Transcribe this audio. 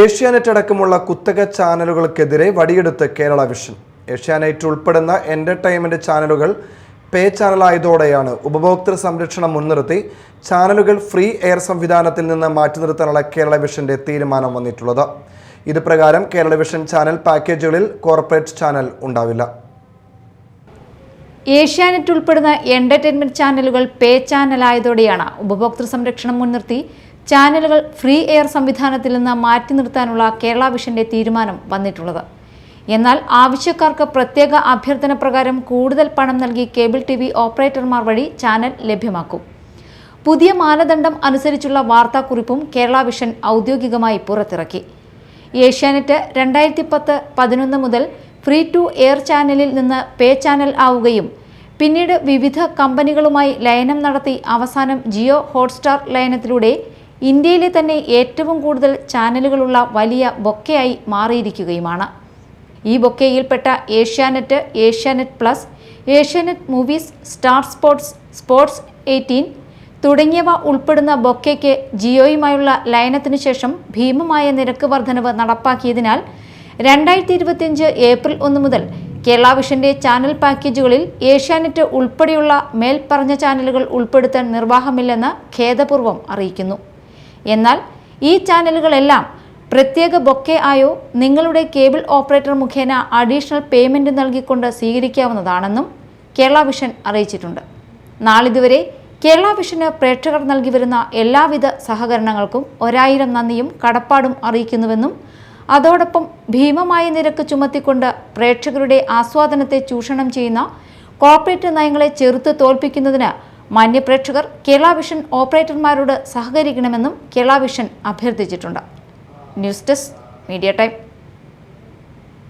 ഏഷ്യാനെറ്റ് അടക്കമുള്ള കുത്തക ചാനലുകൾക്കെതിരെ വടിയെടുത്ത് കേരള വിഷൻ. ഏഷ്യാനെറ്റ് ഉൾപ്പെടുന്ന എന്റർടൈൻമെന്റ് ചാനലുകൾ പേ ചാനലായതോടെയാണ് ഉപഭോക്തൃ സംരക്ഷണം മുൻനിർത്തി ചാനലുകൾ ഫ്രീ എയർ സംവിധാനത്തിൽ നിന്ന് മാറ്റി നിർത്താനുള്ള കേരള വിഷന്റെ തീരുമാനം വന്നിട്ടുള്ളത്. ഇത് പ്രകാരം കേരള വിഷൻ ചാനൽ പാക്കേജുകളിൽ കോർപ്പറേറ്റ് ചാനൽ ഉണ്ടാവില്ല. ഏഷ്യാനെറ്റ് ഉൾപ്പെടുന്ന എന്റർടൈൻമെന്റ് ചാനലുകൾ പേ ചാനലായതോടെയാണ് ഉപഭോക്തൃ സംരക്ഷണം മുൻനിർത്തി ചാനലുകൾ ഫ്രീ എയർ സംവിധാനത്തിൽ നിന്ന് മാറ്റി നിർത്താനുള്ള കേരള വിഷന്റെ തീരുമാനം വന്നിട്ടുള്ളത്. എന്നാൽ ആവശ്യക്കാർക്ക് പ്രത്യേക അഭ്യർത്ഥന പ്രകാരം കൂടുതൽ പണം നൽകി കേബിൾ ടി വി ഓപ്പറേറ്റർമാർ വഴി ചാനൽ ലഭ്യമാക്കും. പുതിയ മാനദണ്ഡം അനുസരിച്ചുള്ള വാർത്താക്കുറിപ്പും കേരള വിഷൻ ഔദ്യോഗികമായി പുറത്തിറക്കി. ഏഷ്യാനെറ്റ് രണ്ടായിരത്തി പത്ത് പതിനൊന്ന് മുതൽ ഫ്രീ ടു എയർ ചാനലിൽ നിന്ന് പേ ചാനൽ ആവുകയും പിന്നീട് വിവിധ കമ്പനികളുമായി ലയനം നടത്തി അവസാനം ജിയോ ഹോട്ട്സ്റ്റാർ ലയനത്തിലൂടെ ഇന്ത്യയിലെ തന്നെ ഏറ്റവും കൂടുതൽ ചാനലുകളുള്ള വലിയ ബൊക്കയായി മാറിയിരിക്കുകയുമാണ്. ഈ ബൊക്കയിൽപ്പെട്ട Asianet Asianet plus Asianet movies star sports sports eighteen തുടങ്ങിയവ ഉൾപ്പെടുന്ന ബൊക്കയ്ക്ക് ജിയോയുമായുള്ള ലയനത്തിനു ശേഷം ഭീമമായ നിരക്ക് വർധനവ് നടപ്പാക്കിയതിനാൽ രണ്ടായിരത്തി ഇരുപത്തിയഞ്ച് ഏപ്രിൽ ഒന്ന് മുതൽ കേരള വിഷന്റെ ചാനൽ പാക്കേജുകളിൽ ഏഷ്യാനെറ്റ് ഉൾപ്പെടെയുള്ള മേൽപ്പറഞ്ഞ ചാനലുകൾ ഉൾപ്പെടുത്താൻ നിർവാഹമില്ലെന്ന് ഖേദപൂർവം അറിയിക്കുന്നു. എന്നാൽ ഈ ചാനലുകളെല്ലാം പ്രത്യേക ബൊക്കെ ആയോ നിങ്ങളുടെ കേബിൾ ഓപ്പറേറ്റർ മുഖേന അഡീഷണൽ പേയ്മെന്റ് നൽകിക്കൊണ്ട് സ്വീകരിക്കാവുന്നതാണെന്നും കേരള വിഷൻ അറിയിച്ചിട്ടുണ്ട്. നാളിതുവരെ കേരള വിഷന് പ്രേക്ഷകർ നൽകി വരുന്ന എല്ലാവിധ സഹകരണങ്ങൾക്കും ഒരായിരം നന്ദിയും കടപ്പാടും അറിയിക്കുന്നുവെന്നും അതോടൊപ്പം ഭീമമായ നിരക്ക് ചുമത്തിക്കൊണ്ട് പ്രേക്ഷകരുടെ ആസ്വാദനത്തെ ചൂഷണം ചെയ്യുന്ന കോർപ്പറേറ്റ് നയങ്ങളെ ചെറുത്ത് തോൽപ്പിക്കുന്നതിന് മാന്യപ്രേക്ഷകർ കേരള വിഷൻ ഓപ്പറേറ്റർമാരോട് സഹകരിക്കണമെന്നും Kerala vision അഭ്യർത്ഥിച്ചിട്ടുണ്ട്. News desk media time.